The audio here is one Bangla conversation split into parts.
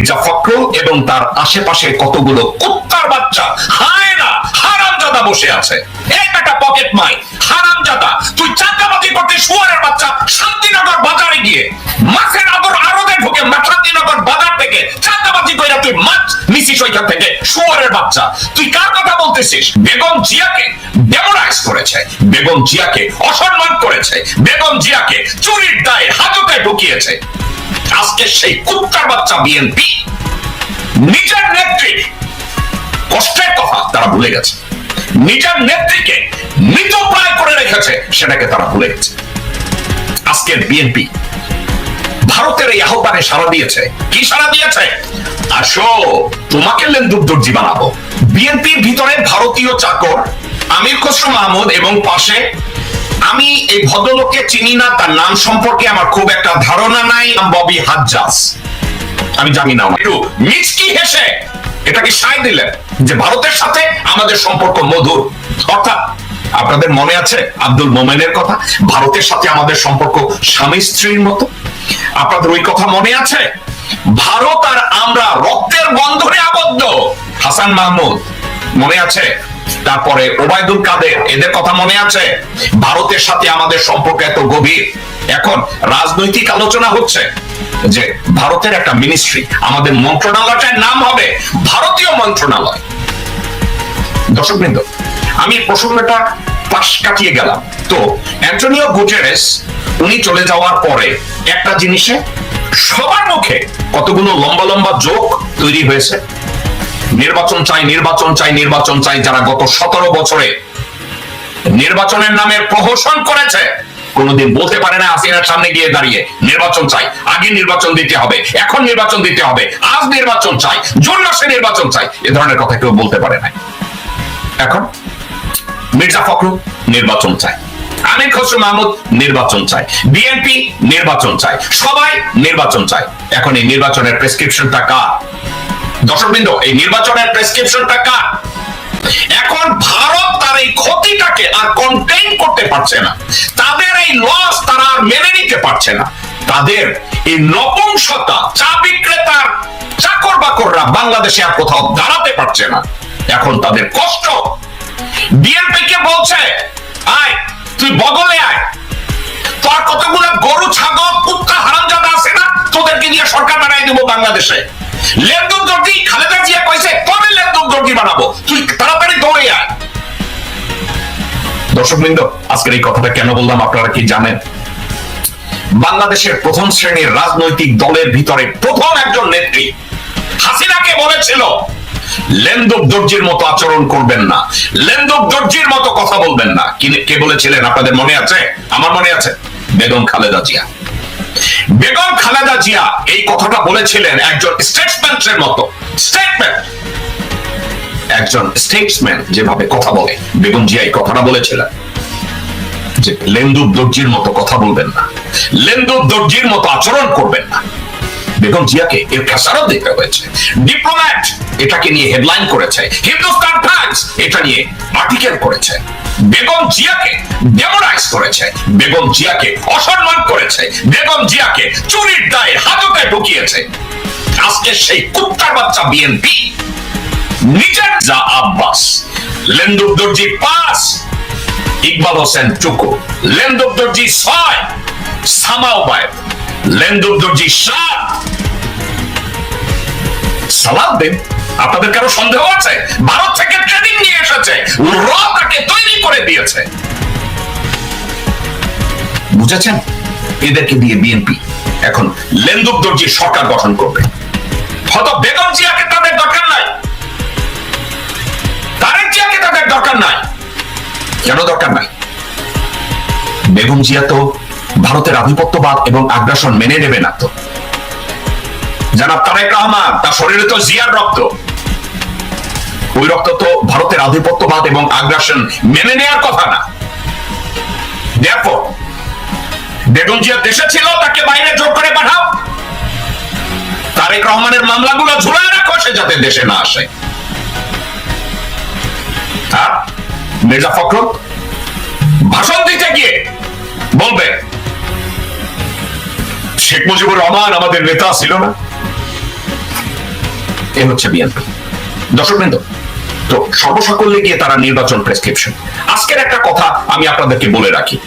মির্জা এবং তার আশেপাশে কতগুলো কুত্তার বাচ্চা। হায় না, হারামজাদা বসে আছে। এই একটা পকেট মাই, হারামজাদা, তুই চাঁদাবাজি করতে শুয়ারের বাচ্চা শান্তিনগর বাজারে গিয়ে মাছের আদর আরবে ঢুকে শান্তিনগর বাজার থেকে চাঁদাবাজি কইরা তুই মাছ নিছিস ওইখান থেকে শুয়ারের বাচ্চা। তুই কার কথা বলতেছিস? বেগম জিয়াকে ডেমোরাইজ করেছে। বেগম জিয়াকে অসম্মান করেছে। বেগম জিয়াকে চুরির দায়ে হাজতে ঢুকিয়েছে। আজকে সেই কুত্তার বাচ্চা বিএনপি নিজের নেত্রী, কষ্টের কথা তারা ভুলে গেছে। নিজের নেত্রীকে মৃতপ্রায় করে রেখেছে, সেটাকে তারা ভুলে গেছে। আজকের বিএনপি ভারতের এই আহ্বানে সাড়া দিয়েছে। কি সাড়া দিয়েছে? আসো, তোমাকে লেন্দুক দর্জি বানাবো। বিএনপির ভিতরে ভারতীয় চাকর আমির খসরু মাহমুদ এবং পাশে আমি এই ভদ্রলোককে চিনি না, তার নাম সম্পর্কে আমার খুব একটা ধারণা নাই ববি হাজ্জাস আমি জানি না একটু মিচকি হেসে এটাকে সায় দিলেন যে ভারতের সাথে আমাদের সম্পর্ক মধুর। অর্থাৎ আপনাদের মনে আছে আব্দুল মোমেনের কথা? ভারতের সাথে আমাদের সম্পর্ক স্বামী স্ত্রীর মতো? আপনাদের ওই কথা মনে আছে? ভারত আর আমরা রক্তের বন্ধনে আবদ্ধ। হাসান মাহমুদ, মনে আছে? তারপরে ওবায়দুল কাদের, এদের কথা মনে আছে? ভারতের সাথে আমাদের সম্পর্ক এত গভীর। এখন রাজনৈতিক আলোচনা হচ্ছে যে ভারতের একটা মিনিস্ট্রি আমাদের মন্ত্রণালয়টার নাম হবে ভারতীয় মন্ত্রণালয়। দর্শকবৃন্দ, আমি প্রসঙ্গটা পাশ কাটিয়ে গেলাম। তো অ্যান্টনিও গুটেরেস, উনি চলে যাওয়ার পরে একটা জিনিসে সবার মুখে কতগুলো লম্বা লম্বা যোগ তৈরি হয়েছে। নির্বাচন চাই নির্বাচন চাই নির্বাচন চাই যারা গত সতেরো বছরে নির্বাচনের নামে প্রহসন করেছে, কোনোদিন বলতে পারে না আসিনার সামনে গিয়ে দাঁড়িয়ে, নির্বাচন চাই, আগে নির্বাচন দিতে হবে, এখন নির্বাচন দিতে হবে, আজ নির্বাচন চাই, জুন মাসে নির্বাচন চাই, এ ধরনের কথা কেউ বলতে পারে না। এখন মির্জা ফখরুল নির্বাচন চাই, আমির খসরু মাহমুদ নির্বাচন চাই, বিএনপি নির্বাচন চাই, সবাই নির্বাচন চাই, এখন এই নির্বাচনের প্রেসক্রিপশনটা কার? দর্শকবৃন্দ এই নির্বাচনের প্রেসক্রিপশনটা কার? এখন ভারত তার এই ক্ষতিটাকে আর কন্টেইন করতে পারছে না। তাদের এই লস তারা আর মেনে নিতে পারছে না। তাদের এই নপুংসতা, চা বিক্রেতার চাকর বাকররা বাংলাদেশে আর কোথাও দাঁড়াতে পারছে না। এখন তাদের কষ্ট। বিএনপি কে বলছে, আয়, তুই বগলে আয়। তোর কতগুলো গরু, ছাগল, কুত্তা, হারামজাদা আছে না? তোদেরকে দিয়ে সরকার বানাই দেবো বাংলাদেশে। খালেদা জিয়া কইছে দর্জি বানাবো? তুই তাড়াতাড়ি দৌড়ে আয়। দর্শকবৃন্দ আজকের এই কথাটা কেন বললাম আপনারা কি জানেন? বাংলাদেশের প্রথম শ্রেণির রাজনৈতিক দলের ভিতরে প্রথম একজন নেত্রী হাসিনাকে বলেছিল লেন্দুক দর্জির মতো আচরণ করবেন না। লেন্দুক দর্জির মতো কথা বলবেন না। কে বলেছিলেন? আপনাদের মনে আছে? আমার মনে আছে? বেগম খালেদা জিয়া। বেগম খালেদা জিয়া এই কথাটা বলেছিলেন একজন স্টেটসম্যানের মতো। স্টেটমেন্ট একজন স্টেটসম্যান যেভাবে কথা বলে। বেগম জিয়া এই কথাটা বলেছিলেন। যে লেন্দুক দর্জির মতো কথা বলবেন না। লেন্দুক দর্জির মতো আচরণ করবেন না। বেগম জিয়াকে এর খেসারত দিতে হয়েছে। ডিপ্লোম্যাট এটাকে নিয়ে হেডলাইন করেছে। হিন্দুস্তান টাইমস এটা নিয়ে আর্টিকেল করেছে। বেগম জিয়াকে ডেমোরাইজ করেছে, বেগম জিয়াকে অসম্মান করেছে, বেগম জিয়াকে চুরির দায়ে হাজতে ঢুকিয়েছে। আজকে সেই কুত্তার বাচ্চা বিএনপি নিজের যা আব্বাস লেন্দুক দর্জি পাঁচ, ইকবাল হোসেন টুকু লেন্দুক দর্জি ছয়, সামাও বায়েব লেন্দুক দর্জি সাত। সালাউদ্দিন, আপনাদের কারও সন্দেহ আছে? ভারত থেকে ট্রেনিং নিয়ে এসেছে। র তাকে করে দিয়েছে। বুঝেছেন? এদেরকে দিয়ে বিএনপি এখন লেন্দুক সরকার গঠন করবে। হয়তো বেগম জিয়াকে তাদের দরকার নাই। তারেক জিয়াকে তাদের দরকার নাই। কেন দরকার নাই? বেগম জিয়া তো ভারতের আধিপত্যবাদ এবং আগ্রাসন মেনে নেবে না তো। জানাব তারেক রহমান, তার শরীরে তো জিয়ার রক্ত। ওই তো ভারতের আধিপত্যবাদ এবং আগ্রাসন মেনে নেওয়ার কথা না। দেখো বেগম জিয়া দেশে ছিল, তাকে বাইরে জোর করে পাঠাও। তারেক রহমানের মামলাগুলো ঝুলায় রাখো, সে যাতে দেশে না আসে। আর মির্জা ফখরুল ভাষণ দিতে গিয়ে বলবে, শেখ মুজিবুর রহমান আমাদের নেতা ছিল না। এ হচ্ছে বিএনপি। দর্শক দর্শকবৃন্দ তো সর্বসাকল্যে গিয়ে তারা নির্বাচন প্রেসক্রিপশন আজকের একটা কথা আমি আপনাদেরকে বলে রাখি।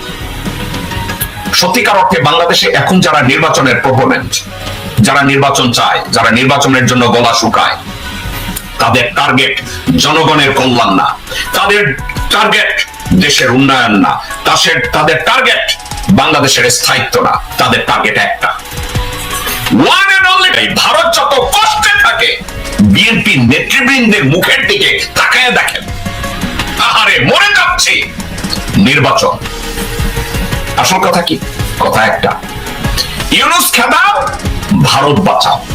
সত্যিকার অর্থে বাংলাদেশে এখন যারা নির্বাচনের প্রপোনেন্ট যারা নির্বাচন চায়, যারা নির্বাচনের জন্য গলা শুকায়, তাদের টার্গেট জনগণের কল্যাণ না। তাদের টার্গেট দেশের উন্নয়ন না। তাদের তাদের টার্গেট বাংলাদেশের স্থায়িত্ব না। তাদের টার্গেট একটা। ওয়ান এন্ড অনলি ভারত যত কষ্টে থাকে বিএনপি নেতৃবৃন্দের মুখের দিকে তাকায় দেখেন। আহারে, মরে যাচ্ছে। নির্বাচন। আসল কথা কি? কথা একটা। ইউনুস খেদাও ভারত বাঁচাও।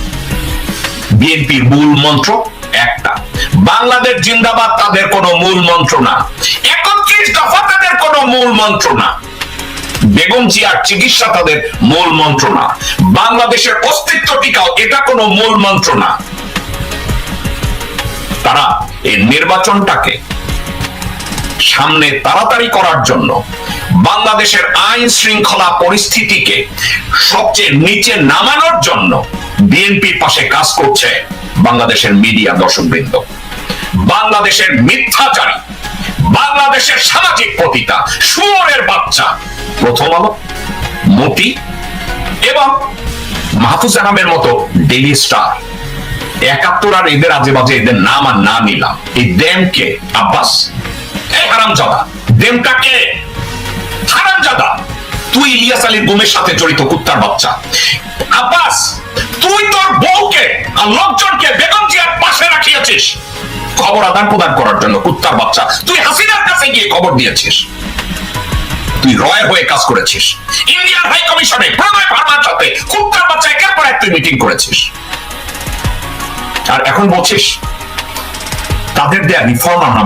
বিএনপির মূল মন্ত্র একটা। বাংলাদেশ জিন্দাবাদ তাদের কোনো মূল মন্ত্র না। একত্রিশ দফা তাদের কোনো মূল মন্ত্র না। বেগম জিয়ার চিকিৎসা তাদের মূল মন্ত্র না। বাংলাদেশের অস্তিত্ব টিকাও এটা কোনো মূল মন্ত্র না। তারা এই নির্বাচনটাকে সামনে তাড়াতাড়ি করার জন্য বাংলাদেশের আইন শৃঙ্খলা পরিস্থিতিকে সবচেয়ে নিচে নামানোর জন্য বিএনপির পাশে কাজ করছে বাংলাদেশের মিডিয়া দর্শকবৃন্দ বাংলাদেশের মিথ্যাচারী, বাংলাদেশের সামাজিক পতিতা, শুয়োরের বাচ্চা, প্রথম আলো, মতি এবং মাহফুজ আনামের মতো ডেইলি স্টার। একাত্তর আর এদের আজে বাজে এদের নাম আর না নিলাম। এই দেমকে, আব্বাস, এই হারামজাদা। দেমটাকে হারামজাদা। তুই ইলিয়াস আলীর গুমের সাথে জড়িত কুত্তার বাচ্চা। আব্বাস, তুই তোর বউকে আর লোকজনকে বেগম জিয়ার পাশে রাখিয়েছিস। খবর আদান প্রদান করার জন্য কুত্তার বাচ্চা। তুই হাসিনার কাছে গিয়ে খবর দিয়েছিস। তুই রয়ের হয়ে কাজ করেছিস। ইন্ডিয়ান হাই কমিশনে প্রণয় ভার্মার সাথে কুত্তার বাচ্চা একের পর এক তুই মিটিং করেছিস। আর এখন বলছিস তাদের দেয়া রিফর্ম আমরা